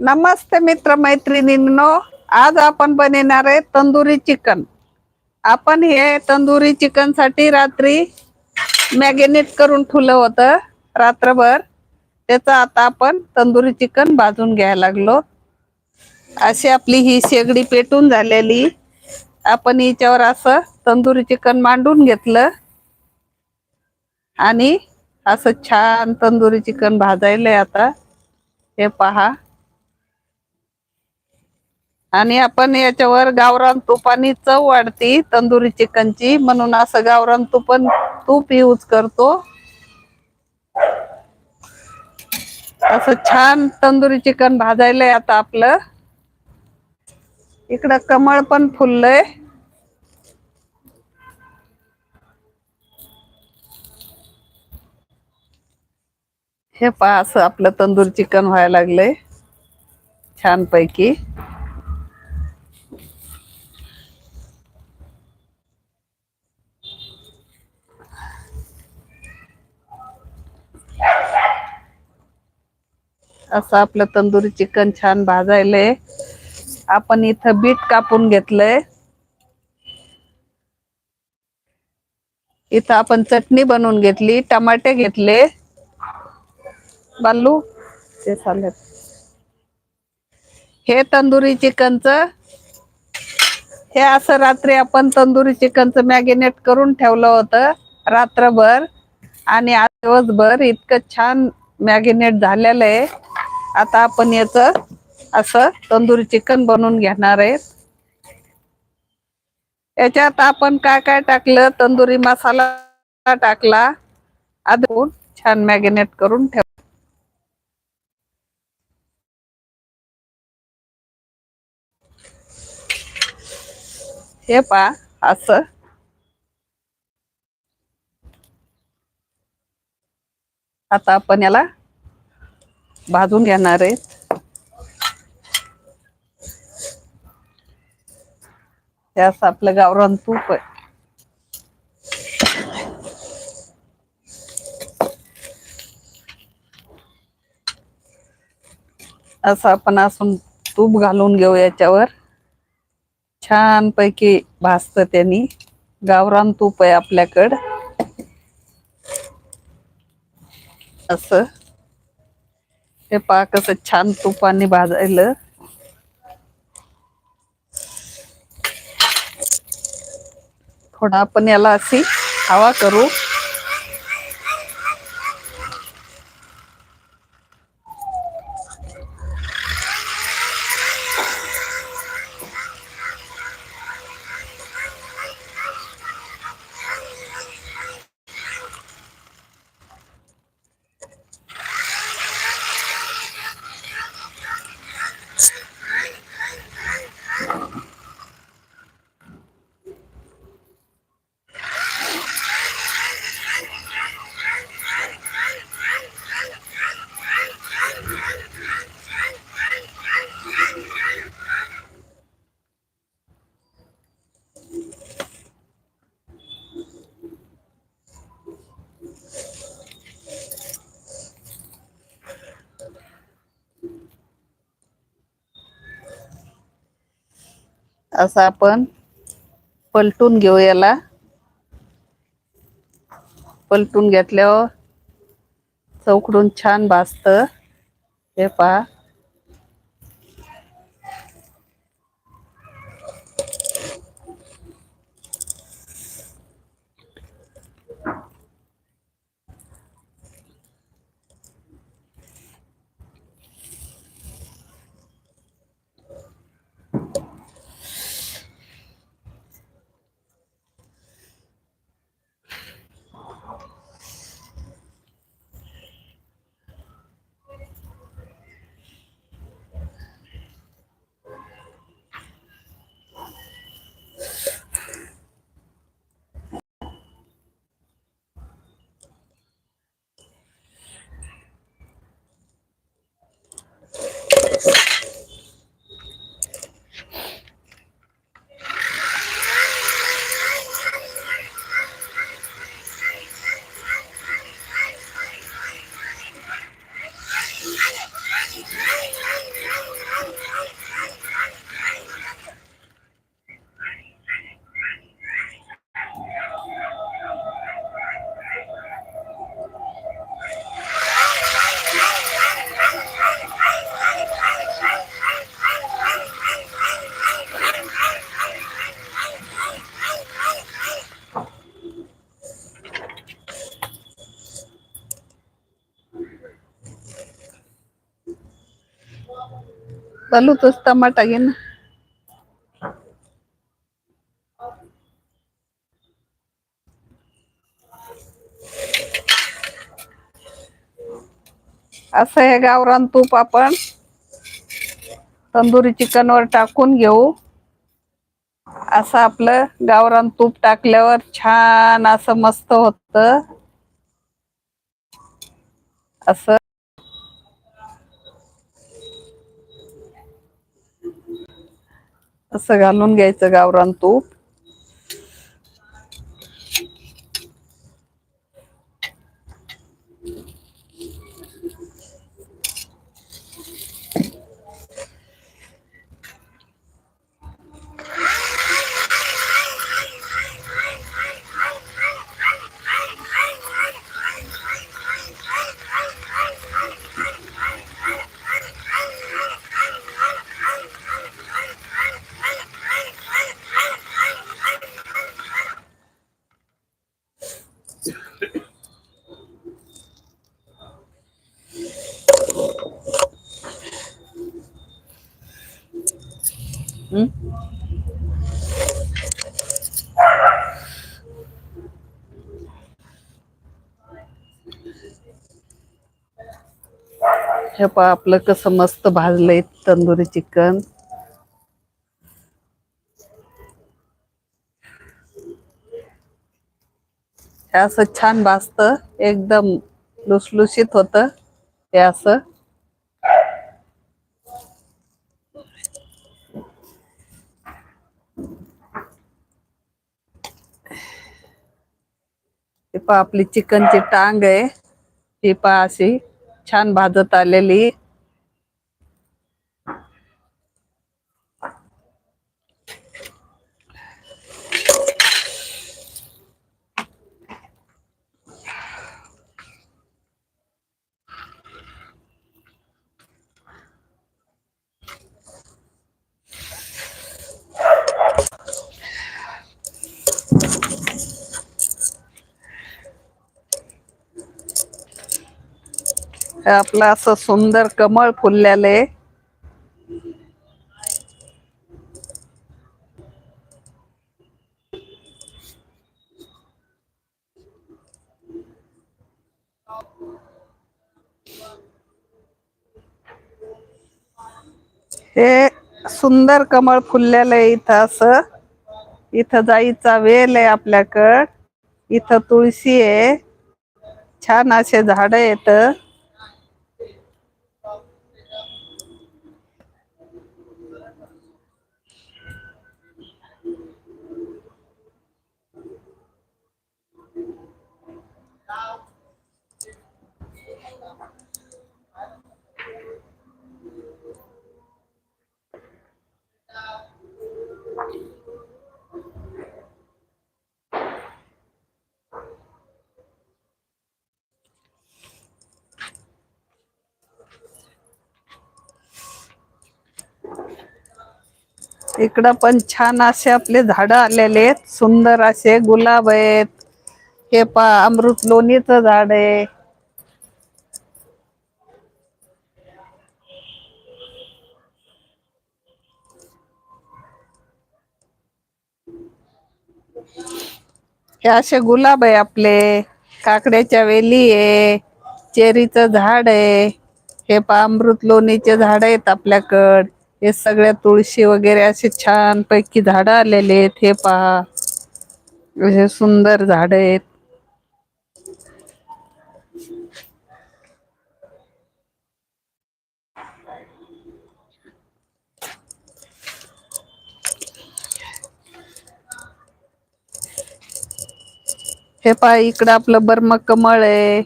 नमस्ते मित्र मैत्रिणींनो आज आपण बनवणार आहे तंदुरी चिकन. आपण हे तंदुरी चिकनसाठी रात्री मॅगिनेट करून ठेवलं होतं रात्रभर. त्याचं आता आपण तंदुरी चिकन भाजून घ्यायला लागलो. अशी आपली ही शेगडी पेटून झालेली. आपण हिच्यावर असं तंदुरी चिकन मांडून घेतलं. आणि असं छान तंदुरी चिकन भाजायलंय आता. हे पहा. आणि आपण याच्यावर गावरान तुपानी चव वाढती तंदुरी चिकनची. म्हणून असं गावरान तुपन तूप यूज करतो. असं छान तंदुरी चिकन भाजायलंय आता आपलं. इकडं कमळ पण फुललंय. हे पहा असं आपलं तंदूर चिकन व्हायला लागलंय. छान पैकी असं आपलं तंदुरी चिकन छान भाजायलंय आपण इथं बीट कापून घेतलंय. इथं आपण चटणी बनवून घेतली टमाटे घेतले. बाल्लू ते चालेल हे तंदुरी चिकनचं. हे असं रात्री आपण तंदुरी चिकनचं मॅगिनेट करून ठेवलं होतं रात्रभर. आणि आज दिवसभर इतकं छान मॅगिनेट झालेलं आहे. आता आपण याचं असं तंदुरी चिकन बनवून घेणार आहे याच्यात आपण काय काय टाकलं? तंदुरी मसाला टाकला. अजून छान मॅगिनेट करून ठेव. हे पा असं. आता आपण याला भाजून घेणार आहेत त्यास आपलं गावरान तूप आहे. असं आपण असून तूप घालून घेऊ याच्यावर. छान पैकी भासत त्यांनी. गावरान तूप आहे आपल्याकड. असं. हे पहा कसं छान तुपाने भाजायल. थोडा आपण याला अशी हवा करू. असं आपण पलटून घेऊ याला. पलटून घेतल्यावर चौकडून छान भाजत. हे पहा. Okay. चालूच टमाटा घे ना. असं हे गावरान तूप आपण तंदुरी चिकन वर टाकून घेऊ. असं आपलं गावरान तूप टाकल्यावर छान असं मस्त होत. असं असं घालून घ्यायचं गावरान तूप. हे पहा आपलं कसं मस्त भाजलंय तंदुरी चिकन. हे असं छान भाजत एकदम लुसलुशीत होत हे असं. पहा आपली चिकनची टांग आहे. ही पहा अशी छान भाजत आलेली. आपलं असं सुंदर कमळ फुललेलं आहे. हे सुंदर कमळ फुललेलं आहे इथं असं. इथं जाईचा वेल आहे आपल्याकड. इथं तुळशी आहे. छान असे झाड येत इकडं पण छान असे आपले झाड आलेले आहेत. सुंदर असे गुलाब आहेत. हे पा अमृत लोणीचं झाड आहे. हे असे गुलाब आहे आपले. काकड्याच्या वेली आहे. चेरीचं झाड आहे. हे पा अमृत लोणीचे झाड आहेत आपल्याकड. हे सगळ्या तुळशी वगैरे असे छान पैकी झाड आलेले आहेत हे पहा. असे सुंदर झाड आहेत. हे पहा इकडं आपलं बर्म कमळ आहे.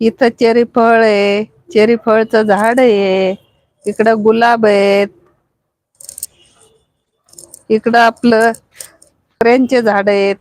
इथं चेरी फळ आहे. चेरी फळचं झाड आहे. इकडं गुलाब आहेत. इकडं आपलं फ्रेंचे झाड आहेत.